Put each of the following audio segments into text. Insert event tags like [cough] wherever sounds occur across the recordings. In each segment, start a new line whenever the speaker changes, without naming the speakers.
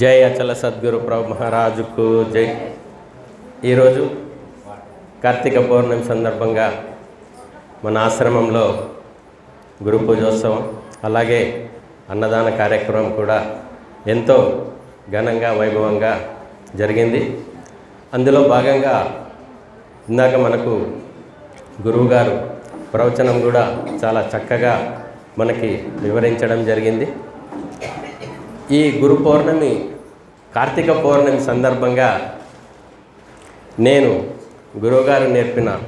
జై అచల సద్గురు ప్రభు మహారాజుకు జై. ఈరోజు కార్తీక పౌర్ణమి సందర్భంగా మన ఆశ్రమంలో గురు పూజోత్సవం అలాగే అన్నదాన కార్యక్రమం కూడా ఎంతో ఘనంగా వైభవంగా జరిగింది. అందులో భాగంగా ఇందాక మనకు గురువుగారు ప్రవచనం కూడా చాలా చక్కగా మనకి వివరించడం జరిగింది. ఈ గురు పౌర్ణమి కార్తీక పౌర్ణమి సందర్భంగా నేను గురువుగారు నేర్పిన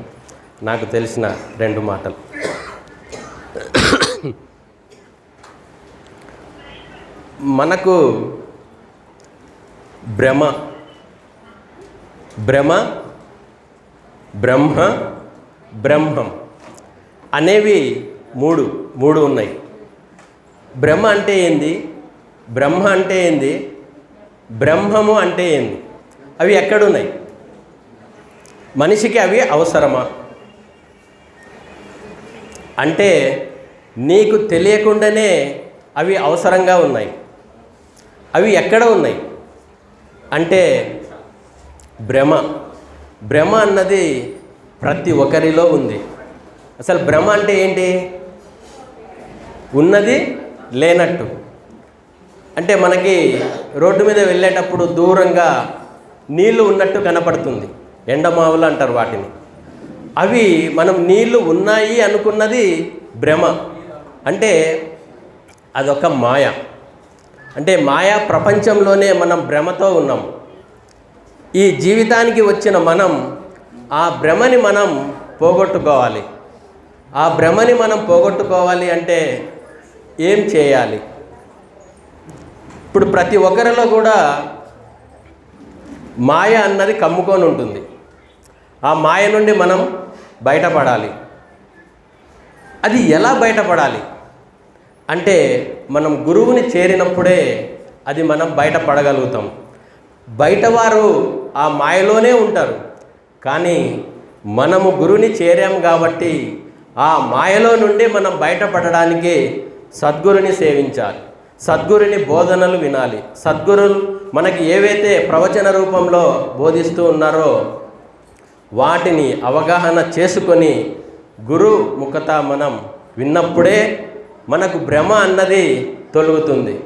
నాకు తెలిసిన రెండు మాటలు. మనకు భ్రమ భ్రమ బ్రహ్మ బ్రహ్మం అనేవి మూడు మూడు ఉన్నాయి. బ్రహ్మ అంటే ఏంది? బ్రహ్మ అంటే ఏంది? బ్రహ్మము అంటే ఏంది? అవి ఎక్కడున్నాయి? మనిషికి అవి అవసరమా? అంటే నీకు తెలియకుండానే అవి అవసరంగా ఉన్నాయి. అవి ఎక్కడ ఉన్నాయి? అంటే భ్రమ భ్రమ అన్నది ప్రతి ఒక్కరిలో ఉంది. అసలు భ్రమ అంటే ఏంటి? ఉన్నది లేనట్టు. అంటే మనకి రోడ్డు మీద వెళ్ళేటప్పుడు దూరంగా నీళ్ళు ఉన్నట్టు కనపడుతుంది. ఎండమావులు అంటారు వాటిని. అవి మనం నీళ్ళు ఉన్నాయి అనుకున్నది భ్రమ. అంటే అదొక మాయ. అంటే మాయా ప్రపంచంలోనే మనం భ్రమతో ఉన్నాం. ఈ జీవితానికి వచ్చిన మనం ఆ భ్రమని మనం పోగొట్టుకోవాలి. ఆ భ్రమని మనం పోగొట్టుకోవాలి అంటే ఏం చేయాలి? ఇప్పుడు ప్రతి ఒక్కరిలో కూడా మాయ అన్నది కమ్ముకొని ఉంటుంది. ఆ మాయ నుండి మనం బయటపడాలి. అది ఎలా బయటపడాలి? అంటే మనం గురువుని చేరినప్పుడే అది మనం బయటపడగలుగుతాం. బయటవారు ఆ మాయలోనే ఉంటారు. కానీ మనము గురుని చేరాము కాబట్టి ఆ మాయలో నుండి మనం బయటపడడానికి సద్గురుని సేవించాలి. సద్గురుని బోధనలు వినాలి. సద్గురులు మనకి ఏవైతే ప్రవచన రూపంలో బోధిస్తూ ఉన్నారో వాటిని అవగాహన చేసుకొని గురు ముఖత మనం విన్నప్పుడే మనకు భ్రమ అన్నది తొలుగుతుంది.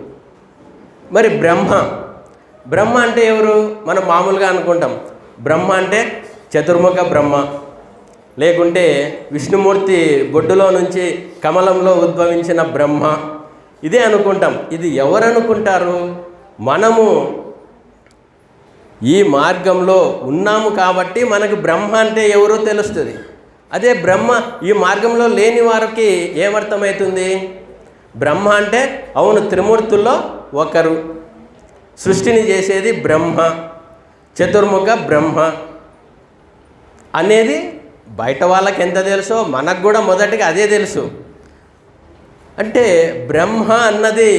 మరి బ్రహ్మ బ్రహ్మ అంటే ఎవరు? మనం మామూలుగా అనుకుంటాం. బ్రహ్మ అంటే చతుర్ముఖ బ్రహ్మ. లేకుంటే విష్ణుమూర్తి బొడ్డులో నుంచి కమలంలో ఉద్భవించిన బ్రహ్మ. ఇదే అనుకుంటాం. ఇది ఎవరు అనుకుంటారు మనము ఈ మార్గంలో ఉన్నాము కాబట్టి మనకు బ్రహ్మ అంటే ఎవరో తెలుస్తుంది. అదే బ్రహ్మ ఈ మార్గంలో లేని వారికి ఏమర్థమవుతుంది బ్రహ్మ అంటే అవును త్రిమూర్తుల్లో ఒకరు. సృష్టిని చేసేది బ్రహ్మ చతుర్ముఖ బ్రహ్మ అనేది బయట వాళ్ళకి ఎంత తెలుసో? మనకు కూడా మొదటిగా అదే తెలుసు. అంటే బ్రహ్మ అన్నది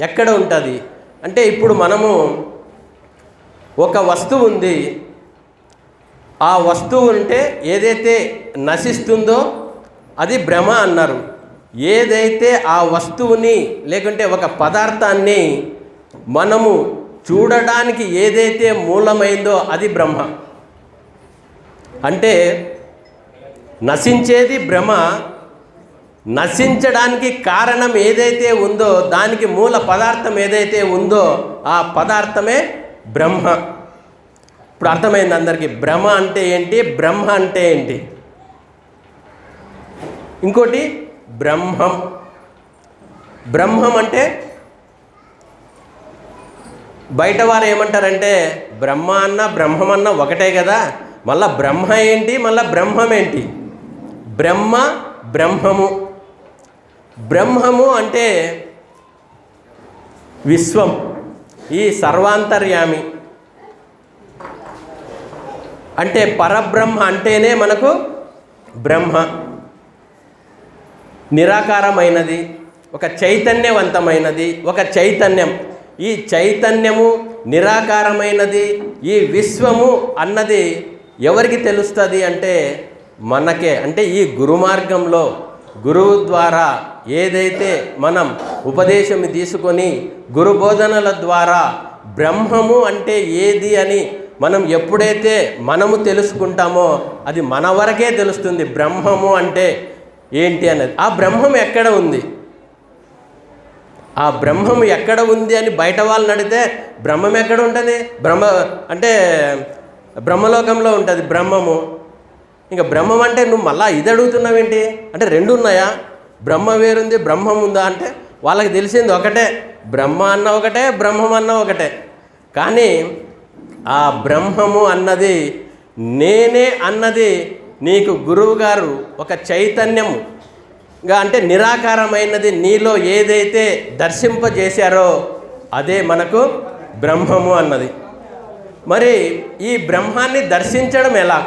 ఎక్కడ ఉంటుంది? అంటే ఇప్పుడు మనము ఒక వస్తువు ఉంది. ఆ వస్తువు ఉంటే ఏదైతే నశిస్తుందో అది భ్రమ అన్నారు. ఏదైతే ఆ వస్తువుని లేకుంటే ఒక పదార్థాన్ని మనము చూడడానికి ఏదైతే మూలమైందో అది బ్రహ్మ. అంటే నశించేది భ్రమ నశించడానికి కారణం ఏదైతే ఉందో దానికి మూల పదార్థం ఏదైతే ఉందో ఆ పదార్థమే బ్రహ్మ. ఇప్పుడు అర్థమైంది అందరికీ. భ్రమ అంటే ఏంటి? బ్రహ్మ అంటే ఏంటి? ఇంకోటి బ్రహ్మం. బ్రహ్మం అంటే బయట వారు ఏమంటారంటే బ్రహ్మ అన్న బ్రహ్మం అన్న ఒకటే కదా. మళ్ళీ బ్రహ్మ ఏంటి? మళ్ళీ బ్రహ్మం ఏంటి? బ్రహ్మ బ్రహ్మము. బ్రహ్మము అంటే విశ్వం ఈ సర్వాంతర్యామి. అంటే పరబ్రహ్మ అంటేనే మనకు బ్రహ్మ. నిరాకారమైనది ఒక చైతన్యవంతమైనది ఒక చైతన్యం. ఈ చైతన్యము నిరాకారమైనది ఈ విశ్వము అన్నది ఎవరికి తెలుస్తుంది అంటే మనకే అంటే ఈ గురుమార్గంలో గురువు ద్వారా ఏదైతే మనం ఉపదేశం తీసుకొని గురు బోధనల ద్వారా బ్రహ్మము అంటే ఏది అని మనం ఎప్పుడైతే మనము తెలుసుకుంటామో అది మన వరకే తెలుస్తుంది. బ్రహ్మము అంటే ఏంటి అన్నది. ఆ బ్రహ్మం ఎక్కడ ఉంది? ఆ బ్రహ్మం ఎక్కడ ఉంది అని బయట వాళ్ళని అడిగితే బ్రహ్మం ఎక్కడ ఉంటుంది? బ్రహ్మ అంటే బ్రహ్మలోకంలో ఉంటుంది బ్రహ్మము. ఇంకా బ్రహ్మం అంటే నువ్వు మళ్ళా ఇది అడుగుతున్నావేంటి? అంటే రెండు ఉన్నాయా? బ్రహ్మ వేరుంది బ్రహ్మం ఉందా అంటే వాళ్ళకి తెలిసింది ఒకటే. బ్రహ్మ అన్న ఒకటే బ్రహ్మం అన్న ఒకటే. కానీ ఆ బ్రహ్మము అన్నది నేనే అన్నది నీకు గురువుగారు ఒక చైతన్యముగా అంటే నిరాకారమైనది నీలో ఏదైతే దర్శింపజేశారో అదే మనకు బ్రహ్మము అన్నది. మరి ఈ బ్రహ్మాన్ని దర్శించడం ఎలా?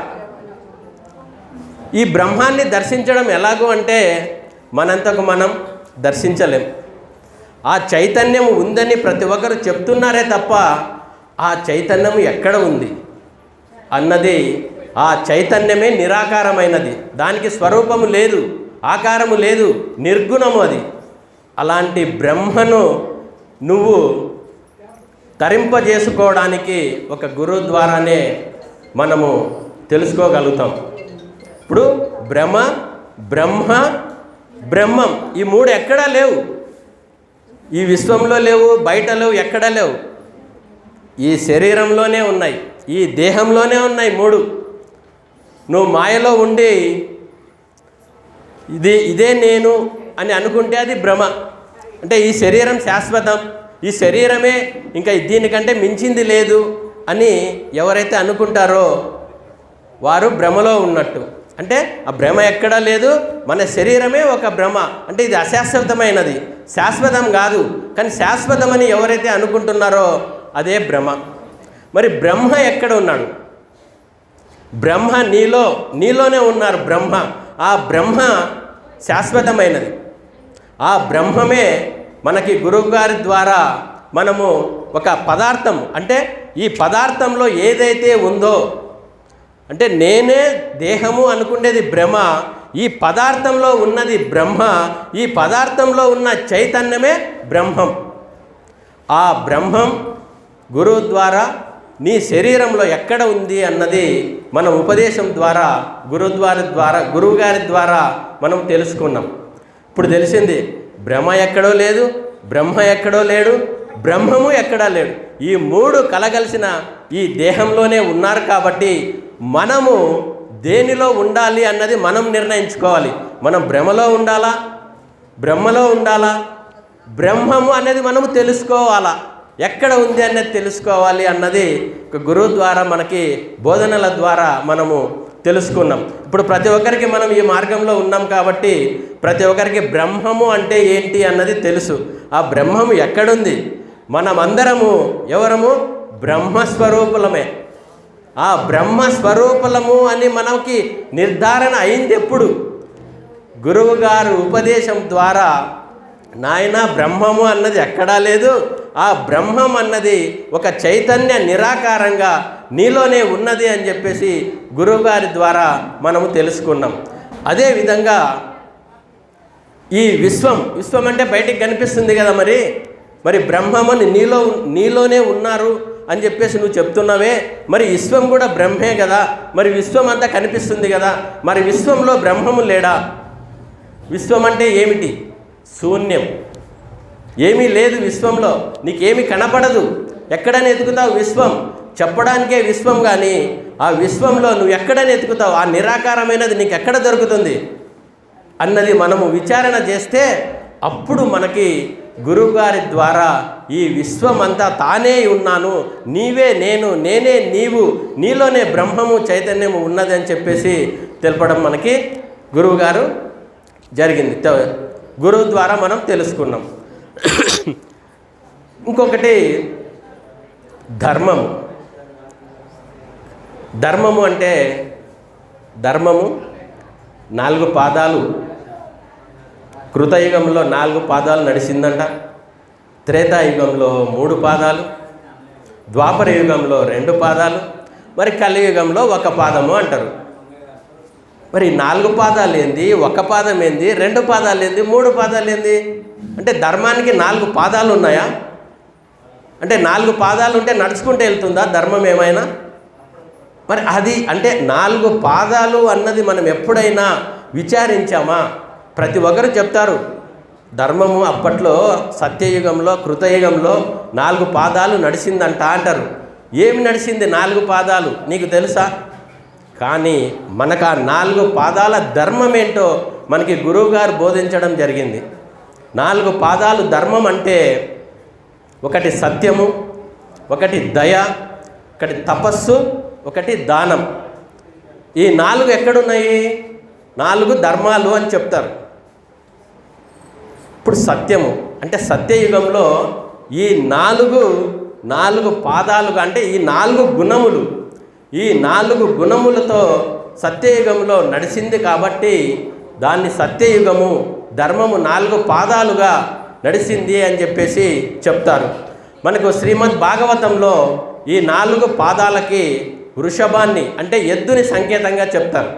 ఈ బ్రహ్మాన్ని దర్శించడం ఎలాగో అంటే మనంతకు మనం దర్శించలేం. ఆ చైతన్యం ఉందని ప్రతి ఒక్కరు చెప్తున్నారే తప్ప ఆ చైతన్యం ఎక్కడ ఉంది? అన్నది ఆ చైతన్యమే నిరాకారమైనది. దానికి స్వరూపము లేదు ఆకారము లేదు నిర్గుణము అది. అలాంటి బ్రహ్మను నువ్వు తరింపజేసుకోవడానికి ఒక గురువు ద్వారానే మనము తెలుసుకోగలుగుతాం. ఇప్పుడు భ్రమ బ్రహ్మ బ్రహ్మం ఈ మూడు ఎక్కడా లేవు. ఈ విశ్వంలో లేవు బయట లేవు ఎక్కడా లేవు. ఈ శరీరంలోనే ఉన్నాయి ఈ దేహంలోనే ఉన్నాయి మూడు. నువ్వు మాయలో ఉండి ఇది ఇదే నేను అని అనుకుంటే అది భ్రమ అంటే ఈ శరీరం శాశ్వతం ఈ శరీరమే ఇంకా దీనికంటే మించింది లేదు అని ఎవరైతే అనుకుంటారో వారు భ్రమలో ఉన్నట్టు. అంటే ఆ భ్రమ ఎక్కడా లేదు. మన శరీరమే ఒక భ్రమ. అంటే ఇది అశాశ్వతమైనది. శాశ్వతం కాదు. కానీ శాశ్వతమని ఎవరైతే అనుకుంటున్నారో అదే భ్రమ. మరి బ్రహ్మ ఎక్కడ ఉన్నాడు? బ్రహ్మ నీలో నీలోనే ఉన్నారు బ్రహ్మ. ఆ బ్రహ్మ శాశ్వతమైనది. ఆ బ్రహ్మమే మనకి గురువుగారి ద్వారా మనము ఒక పదార్థం. అంటే ఈ పదార్థంలో ఏదైతే ఉందో అంటే నేనే దేహము అనుకునేది భ్రమ ఈ పదార్థంలో ఉన్నది బ్రహ్మ ఈ పదార్థంలో ఉన్న చైతన్యమే బ్రహ్మం. ఆ బ్రహ్మం గురువు ద్వారా నీ శరీరంలో ఎక్కడ ఉంది అన్నది మన ఉపదేశం ద్వారా గురుద్వారి ద్వారా గురువుగారి ద్వారా మనం తెలుసుకున్నాం. ఇప్పుడు తెలిసింది బ్రహ్మ ఎక్కడో లేదు బ్రహ్మ ఎక్కడో లేడు బ్రహ్మము ఎక్కడా లేడు. ఈ మూడు కలగలిసిన ఈ దేహంలోనే ఉన్నారు కాబట్టి మనము దేనిలో ఉండాలి అన్నది మనం నిర్ణయించుకోవాలి. మనం భ్రమలో ఉండాలా? బ్రహ్మలో ఉండాలా? బ్రహ్మము అనేది మనము తెలుసుకోవాలా? ఎక్కడ ఉంది అనేది తెలుసుకోవాలి అన్నది ఒక గురువు ద్వారా మనకి బోధనల ద్వారా మనము తెలుసుకున్నాం. ఇప్పుడు ప్రతి ఒక్కరికి మనం ఈ మార్గంలో ఉన్నాం కాబట్టి ప్రతి ఒక్కరికి బ్రహ్మము అంటే ఏంటి అన్నది తెలుసు. ఆ బ్రహ్మము ఎక్కడుంది? మనమందరము ఎవరము? బ్రహ్మస్వరూపులమే. ఆ బ్రహ్మస్వరూపులము అని మనకి నిర్ధారణ అయింది ఎప్పుడు? గురువుగారు ఉపదేశం ద్వారా నాయన బ్రహ్మము అన్నది ఎక్కడా లేదు. ఆ బ్రహ్మం అన్నది ఒక చైతన్య నిరాకారంగా నీలోనే ఉన్నది అని చెప్పేసి గురువుగారి ద్వారా మనము తెలుసుకున్నాం. అదేవిధంగా ఈ విశ్వం విశ్వం అంటే బయటికి కనిపిస్తుంది కదా మరి? మరి బ్రహ్మమని నీలో నీలోనే ఉన్నారు అని చెప్పేసి నువ్వు చెప్తున్నావే. మరి విశ్వం కూడా బ్రహ్మే కదా. మరి విశ్వం అంతా కనిపిస్తుంది కదా. మరి విశ్వంలో బ్రహ్మము లేడా? విశ్వం అంటే ఏమిటి? శూన్యం. ఏమీ లేదు విశ్వంలో. నీకేమీ కనపడదు. ఎక్కడని ఎతుకుతావు విశ్వం? చెప్పడానికే విశ్వం కానీ ఆ విశ్వంలో నువ్వు ఎక్కడని ఎతుకుతావు ఆ నిరాకారమైనది నీకు ఎక్కడ దొరుకుతుంది? అన్నది మనము విచారణ చేస్తే అప్పుడు మనకి గురువుగారి ద్వారా ఈ విశ్వమంతా తానే ఉన్నాను. నీవే నేను నేనే నీవు నీలోనే బ్రహ్మము చైతన్యము ఉన్నది అని చెప్పేసి తెలపడం మనకి గురువుగారు జరిగింది. గురువు ద్వారా మనం తెలుసుకున్నాం. [coughs] ఇంకొకటి ధర్మము. ధర్మము అంటే ధర్మము నాలుగు పాదాలు కృతయుగంలో నాలుగు పాదాలు నడిచిందంట త్రేతాయుగంలో మూడు పాదాలు ద్వాపర యుగంలో రెండు పాదాలు మరి కలియుగంలో ఒక పాదము అంటారు. మరి నాలుగు పాదాలు ఏంది ఒక పాదం ఏంది రెండు పాదాలు ఏంది మూడు పాదాలు ఏంది? అంటే ధర్మానికి నాలుగు పాదాలు ఉన్నాయా? అంటే నాలుగు పాదాలు ఉంటే నడుచుకుంటూ వెళ్తుందా ధర్మం ఏమైనా? మరి అది అంటే నాలుగు పాదాలు అన్నది మనం ఎప్పుడైనా విచారించామా? ప్రతి ఒక్కరు చెప్తారు ధర్మము అప్పట్లో సత్యయుగంలో కృతయుగంలో నాలుగు పాదాలు నడిచిందంట అంటారు. ఏమి నడిచింది నాలుగు పాదాలు? నీకు తెలుసా? కానీ మనకు ఆ నాలుగు పాదాల ధర్మం ఏంటో మనకి గురువుగారు బోధించడం జరిగింది. నాలుగు పాదాలు ధర్మం అంటే ఒకటి సత్యము ఒకటి దయ ఒకటి తపస్సు ఒకటి దానం. ఈ నాలుగు ఎక్కడున్నాయి? నాలుగు ధర్మాలు అని చెప్తారు. ఇప్పుడు సత్యము. అంటే సత్యయుగంలో ఈ నాలుగు నాలుగు పాదాలుగా అంటే ఈ నాలుగు గుణములు ఈ నాలుగు గుణములతో సత్యయుగంలో నడిచింది కాబట్టి దాన్ని సత్యయుగము ధర్మము నాలుగు పాదాలుగా నడిచింది అని చెప్పేసి చెప్తారు. మనకు శ్రీమద్ భాగవతంలో ఈ నాలుగు పాదాలకి వృషభాన్ని అంటే ఎద్దుని సంకేతంగా చెప్తారు.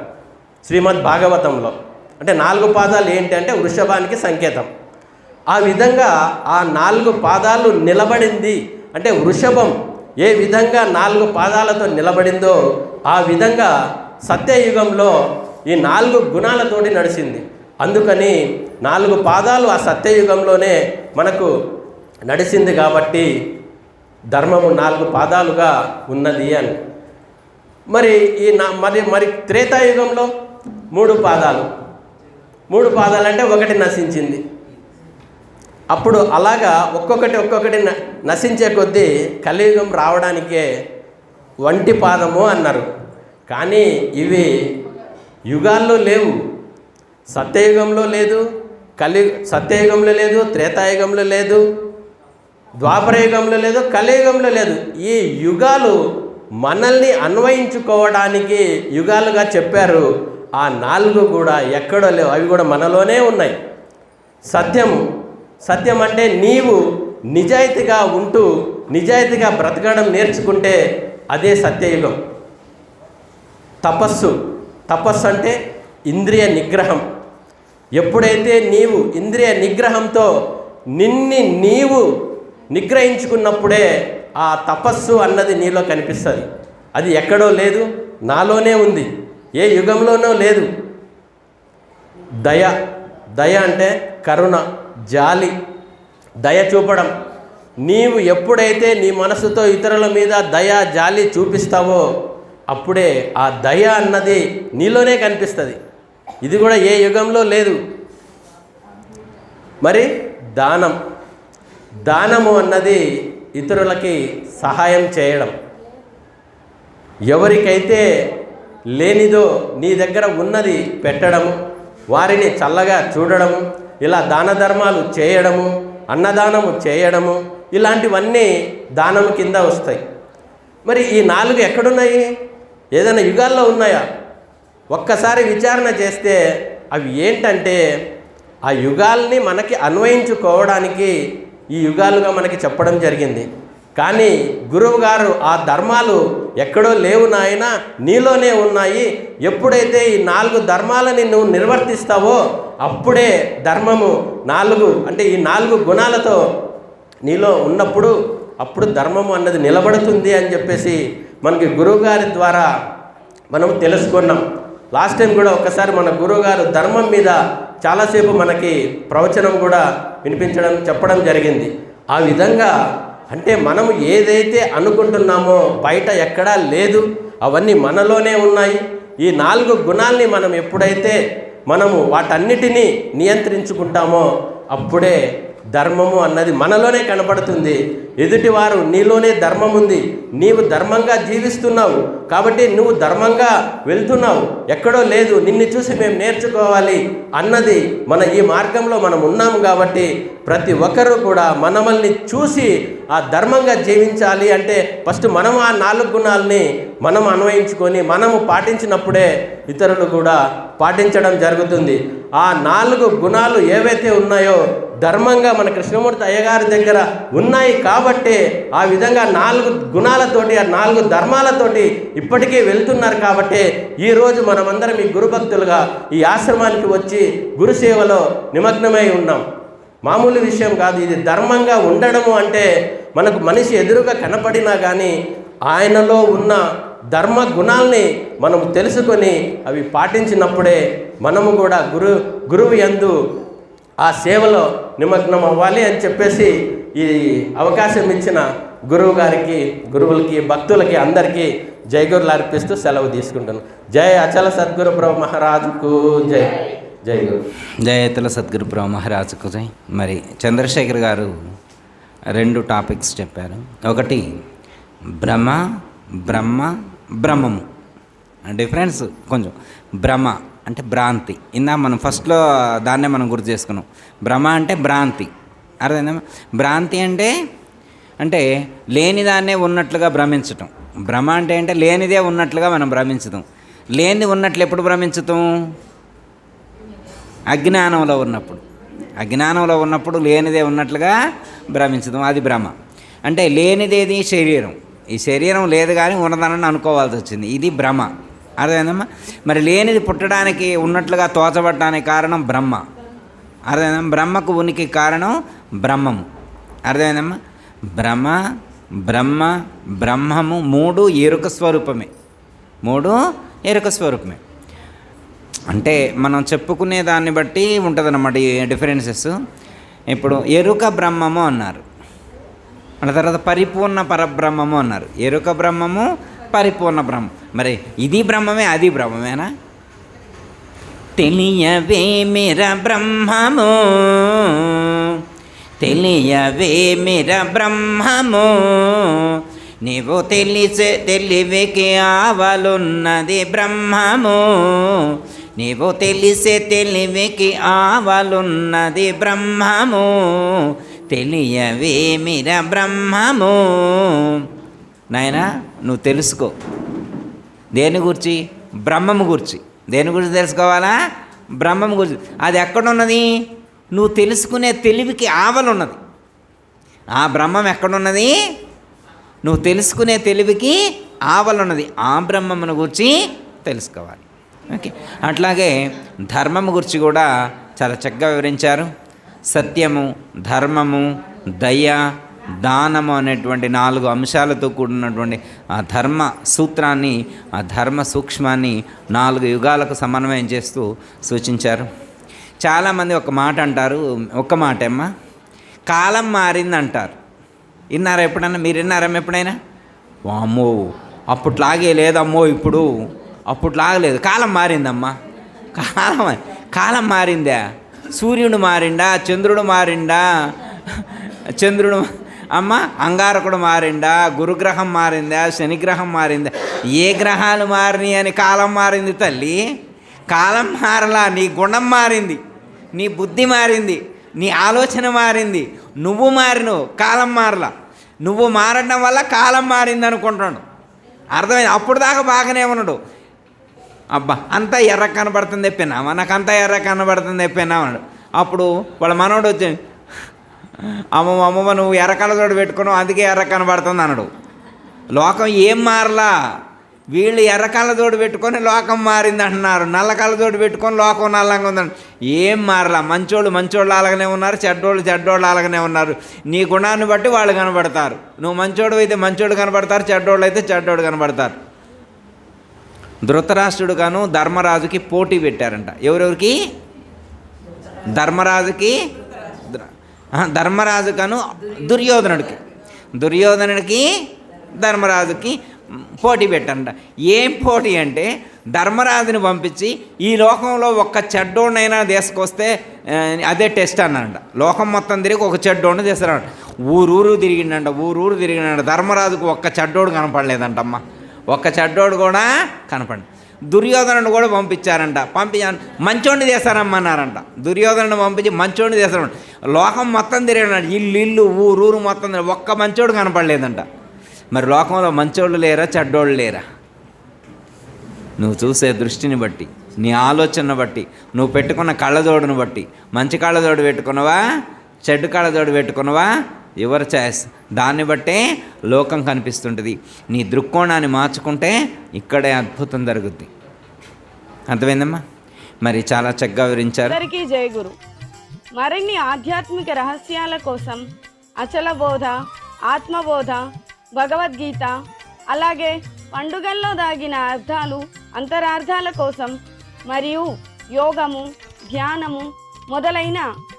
శ్రీమద్ భాగవతంలో. అంటే నాలుగు పాదాలు ఏంటి అంటే వృషభానికి సంకేతం. ఆ విధంగా ఆ నాలుగు పాదాలు నిలబడింది. అంటే వృషభం ఏ విధంగా నాలుగు పాదాలతో నిలబడిందో ఆ విధంగా సత్యయుగంలో ఈ నాలుగు గుణాలతోటి నడిచింది. అందుకని నాలుగు పాదాలు ఆ సత్యయుగంలోనే మనకు నడిచింది కాబట్టి ధర్మము నాలుగు పాదాలుగా ఉన్నది అని. మరి ఈ నా మరి మరి త్రేతాయుగంలో మూడు పాదాలు. మూడు పాదాలు అంటే ఒకటి నశించింది. అప్పుడు అలాగా ఒక్కొక్కటి ఒక్కొక్కటి న- నశించే కొద్దీ కలియుగం రావడానికే వంటి పాదము అన్నారు. కానీ ఇవి యుగాల్లో లేవు. సత్యయుగంలో లేదు కలి సత్యయుగంలో లేదు త్రేతాయుగంలో లేదు ద్వాపరయుగంలో లేదు కలియుగంలో లేదు. ఈ యుగాలు మనల్ని అన్వయించుకోవడానికి యుగాలుగా చెప్పారు. ఆ నాలుగు కూడా ఎక్కడో లేవు. అవి కూడా మనలోనే ఉన్నాయి. సత్యము సత్యం అంటే నీవు నిజాయితీగా ఉంటూ నిజాయితీగా బ్రతకడం నేర్చుకుంటే అదే సత్యయుగం. తపస్సు. తపస్సు అంటే ఇంద్రియ నిగ్రహం. ఎప్పుడైతే నీవు ఇంద్రియ నిగ్రహంతో నిన్ని నీవు నిగ్రహించుకున్నప్పుడే ఆ తపస్సు అన్నది నీలో కనిపిస్తుంది. అది ఎక్కడో లేదు నాలోనే ఉంది. ఏ యుగంలోనో లేదు. దయ. దయ అంటే కరుణ. జాలి దయ చూపడం. నీవు ఎప్పుడైతే నీ మనసుతో ఇతరుల మీద దయ జాలి చూపిస్తావో అప్పుడే ఆ దయ అన్నది నీలోనే కనిపిస్తుంది. ఇది కూడా ఏ యుగంలో లేదు. మరి దానం. దానము అన్నది ఇతరులకి సహాయం చేయడం. ఎవరికైతే లేనిదో నీ దగ్గర ఉన్నది పెట్టడము వారిని చల్లగా చూడడము ఇలా దాన ధర్మాలు చేయడము అన్నదానము చేయడము ఇలాంటివన్నీ దానం కింద వస్తాయి. మరి ఈ నాలుగు ఎక్కడున్నాయి? ఏదైనా యుగాల్లో ఉన్నాయా? ఒక్కసారి విచారణ చేస్తే అవి ఏంటంటే ఆ యుగాల్ని మనకి అన్వయించుకోవడానికి ఈ యుగాలుగా మనకి చెప్పడం జరిగింది. కానీ గురువు గారు ఆ ధర్మాలు ఎక్కడో లేవు నాయన నీలోనే ఉన్నాయి. ఎప్పుడైతే ఈ నాలుగు ధర్మాలని నువ్వు నిర్వర్తిస్తావో అప్పుడే ధర్మము నాలుగు అంటే ఈ నాలుగు గుణాలతో నీలో ఉన్నప్పుడు అప్పుడు ధర్మము అన్నది నిలబడుతుంది అని చెప్పేసి మనకి గురువుగారి ద్వారా మనం తెలుసుకున్నాం. లాస్ట్ టైం కూడా ఒకసారి మన గురువుగారు ధర్మం మీద చాలాసేపు మనకి ప్రవచనం కూడా వినిపించడం చెప్పడం జరిగింది. ఆ విధంగా అంటే మనము ఏదైతే అనుకుంటున్నామో బయట ఎక్కడా లేదు అవన్నీ మనలోనే ఉన్నాయి. ఈ నాలుగు గుణాల్ని మనం ఎప్పుడైతే మనము వాటన్నిటినీ నియంత్రించుకుంటామో అప్పుడే ధర్మము అన్నది మనలోనే కనపడుతుంది. ఎదుటివారు నీలోనే ధర్మం ఉంది నీవు ధర్మంగా జీవిస్తున్నావు. కాబట్టి నువ్వు ధర్మంగా వెళ్తున్నావు. ఎక్కడో లేదు. నిన్ను చూసి మేము నేర్చుకోవాలి అన్నది మన ఈ మార్గంలో మనం ఉన్నాము కాబట్టి ప్రతి ఒక్కరూ కూడా మనమల్ని చూసి ఆ ధర్మంగా జీవించాలి అంటే ఫస్ట్ మనం ఆ నాలుగు గుణాలని మనం అన్వయించుకొని మనము పాటించినప్పుడే ఇతరులు కూడా పాటించడం జరుగుతుంది. ఆ నాలుగు గుణాలు ఏవైతే ఉన్నాయో ధర్మంగా మన కృష్ణమూర్తి అయ్యగారి దగ్గర ఉన్నాయి కాబట్టే ఆ విధంగా నాలుగు గుణాలతోటి ఆ నాలుగు ధర్మాలతోటి ఇప్పటికీ వెళ్తున్నారు కాబట్టి ఈరోజు మనమందరం ఈ గురుభక్తులుగా ఈ ఆశ్రమానికి వచ్చి గురుసేవలో నిమగ్నమై ఉన్నాం. మామూలు విషయం కాదు. ఇది ధర్మంగా ఉండడము అంటే మనకు మనిషి ఎదురుగా కనపడినా కానీ ఆయనలో ఉన్న ధర్మ గుణాల్ని మనం తెలుసుకొని అవి పాటించినప్పుడే మనము కూడా గురు గురువు యందు ఆ సేవలో నిమగ్నం అవ్వాలి అని చెప్పేసి ఈ అవకాశం ఇచ్చిన గురువు గారికి గురువులకి భక్తులకి అందరికీ జై గురులు అర్పిస్తూ సెలవు తీసుకుంటాను జై అచల సద్గురు ప్రభు మహారాజుకు జై. జై గురు.
జయతుల సద్గురు బ్రహ్మ మహారాజుకు జై. మరి చంద్రశేఖర్ గారు రెండు టాపిక్స్ చెప్పారు. ఒకటి భ్రమ బ్రహ్మ బ్రహ్మము. డిఫరెన్స్ కొంచెం భ్రమ అంటే భ్రాంతి. ఇందా మనం ఫస్ట్లో దాన్నే మనం గుర్తు చేసుకున్నాం. భ్రమ అంటే భ్రాంతి. అర్థమైందా? భ్రాంతి అంటే అంటే లేనిదాన్నే ఉన్నట్లుగా భ్రమించటం. భ్రమ అంటే అంటే లేనిదే ఉన్నట్లుగా మనం భ్రమించటం. లేనిది ఉన్నట్లు ఎప్పుడు భ్రమించుతాం అజ్ఞానంలో ఉన్నప్పుడు. అజ్ఞానంలో ఉన్నప్పుడు లేనిదే ఉన్నట్లుగా భ్రమించడం అది భ్రమ అంటే లేనిదేది శరీరం. ఈ శరీరం లేదు కానీ ఉన్నదనని అనుకోవాల్సి వచ్చింది. ఇది భ్రమ అర్థమైందమ్మా? మరి లేనిది పుట్టడానికి ఉన్నట్లుగా తోచబడటానికి కారణం బ్రహ్మ. అర్థమైందమ్మా? బ్రహ్మకు ఉనికి కారణం బ్రహ్మము. అర్థమైందమ్మా? బ్రహ్మ బ్రహ్మ బ్రహ్మము మూడు ఎరుక స్వరూపమే. మూడు ఎరుక స్వరూపమే. అంటే మనం చెప్పుకునే దాన్ని బట్టి ఉంటుందన్నమాట ఈ డిఫరెన్సెస్. ఇప్పుడు ఎరుక బ్రహ్మము అన్నారు. మన తర్వాత పరిపూర్ణ పరబ్రహ్మము అన్నారు. ఎరుక బ్రహ్మము పరిపూర్ణ బ్రహ్మం మరి ఇది బ్రహ్మమే అది బ్రహ్మమేనా? తెలియవే మిర బ్రహ్మము. తెలియవే మిర బ్రహ్మము. నీవు తెలిసే తెలివికి ఆవలున్నది బ్రహ్మము. నీవు తెలిసే తెలివికి ఆవలున్నది బ్రహ్మము. తెలియవేమిరా బ్రహ్మము. నాయనా నువ్వు తెలుసుకో. దేని గురించి? బ్రహ్మము గురించి. దేని గురించి తెలుసుకోవాలా? బ్రహ్మము గురించి. అది ఎక్కడున్నది? నువ్వు తెలుసుకునే తెలివికి ఆవలున్నది. ఆ బ్రహ్మం ఎక్కడున్నది? నువ్వు తెలుసుకునే తెలివికి ఆవలున్నది. ఆ బ్రహ్మమును గురించి తెలుసుకోవాలి. ఓకే. అట్లాగే ధర్మము గురించి కూడా చాలా చక్కగా వివరించారు. సత్యము ధర్మము దయ దానము అనేటువంటి నాలుగు అంశాలతో కూడినటువంటి ఆ ధర్మ సూత్రాన్ని ఆ ధర్మ సూక్ష్మాన్ని నాలుగు యుగాలకు సమన్వయం చేస్తూ సూచించారు. చాలామంది ఒక మాట అంటారు ఒక మాటమ్మా కాలం మారింది అంటారు విన్నారా ఎప్పుడన్నా? మీరు విన్నారా ఎప్పుడైనా? అమ్మో అప్పట్లాగే లేదమ్మో ఇప్పుడు అప్పట్లాగలేదు. కాలం మారిందమ్మా. కాలం కాలం మారిందా? సూర్యుడు మారిండా చంద్రుడు మారిండా చంద్రుడు అమ్మ అంగారకుడు మారిండా గురుగ్రహం మారిందా శనిగ్రహం మారిందా? ఏ గ్రహాలు మారినాయి అని కాలం మారింది తల్లి. కాలం మారలా నీ గుణం మారింది నీ బుద్ధి మారింది నీ ఆలోచన మారింది. నువ్వు మారినవు కాలం మారలా. నువ్వు మారడం వల్ల కాలం మారింది అనుకుంటాడు అర్థమైంది? అప్పుడు దాకా బాగానే ఉన్నాడు. అబ్బా అంతా ఎర్ర కనబడుతుంది చెప్పినామా నాకు అంతా ఎర్ర కనబడుతుంది చెప్పినా అప్పుడు వాళ్ళ మనోడు వచ్చి అమ్మమ్మ అమ్మమ్మ నువ్వు ఎర్ర కళ్ళజోడు పెట్టుకున్నావు అందుకే ఎర్ర కనబడుతుంది అన్నాడు. లోకం ఏం మారలా? వీళ్ళు ఎర్ర కళ్ళజోడు పెట్టుకొని లోకం మారింది అంటున్నారు. నల్ల కళ్ళజోడు పెట్టుకొని లోకం నల్లంగా ఉందని ఏం మారలా? మంచోళ్ళు మంచోళ్ళు అలాగనే ఉన్నారు చెడ్డోళ్ళు చెడ్డోళ్ళు అలాగనే ఉన్నారు. నీ గుణాన్ని బట్టి వాళ్ళు కనబడతారు. నువ్వు మంచోడు అయితే మంచోడు కనబడతారు చెడ్డోళ్ళు అయితే చెడ్డోడు కనబడతారు. ధృతరాష్ట్రుడు గాను ధర్మరాజుకి పోటీ పెట్టారంట. ఎవరెవరికి? ధర్మరాజుకి ధర్మరాజు గాను దుర్యోధనుడికి. దుర్యోధనుడికి ధర్మరాజుకి పోటీ పెట్టారంట. ఏం పోటీ అంటే ధర్మరాజుని పంపించి ఈ లోకంలో ఒక్క చెడ్డోడినైనా తీసుకొస్తే అదే టెస్ట్ అన్నాడంట లోకం మొత్తం తిరిగి ఒక చెడ్డోడిని తీస్తారంట ఊరూరు తిరిగిండంట ఊరూరు తిరిగిండంట. ధర్మరాజుకు ఒక్క చెడ్డోడు కనపడలేదంటమ్మా. ఒక్క చెడ్డోడు కూడా కనపడి దుర్యోధనుడు కూడా పంపించారంట. పంపి మంచోడిని చేస్తారమ్మన్నారంట దుర్యోధనుడు పంపించి మంచోడిని చేస్తారంట లోకం మొత్తం తిరిగినాడు. ఇల్లు ఇల్లు ఊరూరు మొత్తం తిరిగి ఒక్క మంచోడు కనపడలేదంట. మరి లోకంలో మంచోళ్ళు లేరా చెడ్డోళ్ళు లేరా? నువ్వు చూసే దృష్టిని బట్టి నీ ఆలోచన బట్టి నువ్వు పెట్టుకున్న కళ్ళజోడును బట్టి మంచి కళ్ళజోడు పెట్టుకున్నావా? చెడ్డు కళ్ళజోడు పెట్టుకున్నావా? యువర్ చాయిస్ దాన్ని బట్టే లోకం కనిపిస్తుంటుంది. నీ దృక్కోణాన్ని మార్చుకుంటే ఇక్కడే అద్భుతం జరుగుద్ది. అర్థమైందమ్మా? మరి చాలా చక్కగా వివరించారు.
అందరికీ గురు. మరిన్ని ఆధ్యాత్మిక రహస్యాల కోసం అచల బోధ ఆత్మబోధ భగవద్గీత అలాగే పండుగల్లో దాగిన అర్థాలు అంతరార్థాల కోసం మరియు యోగము ధ్యానము మొదలైన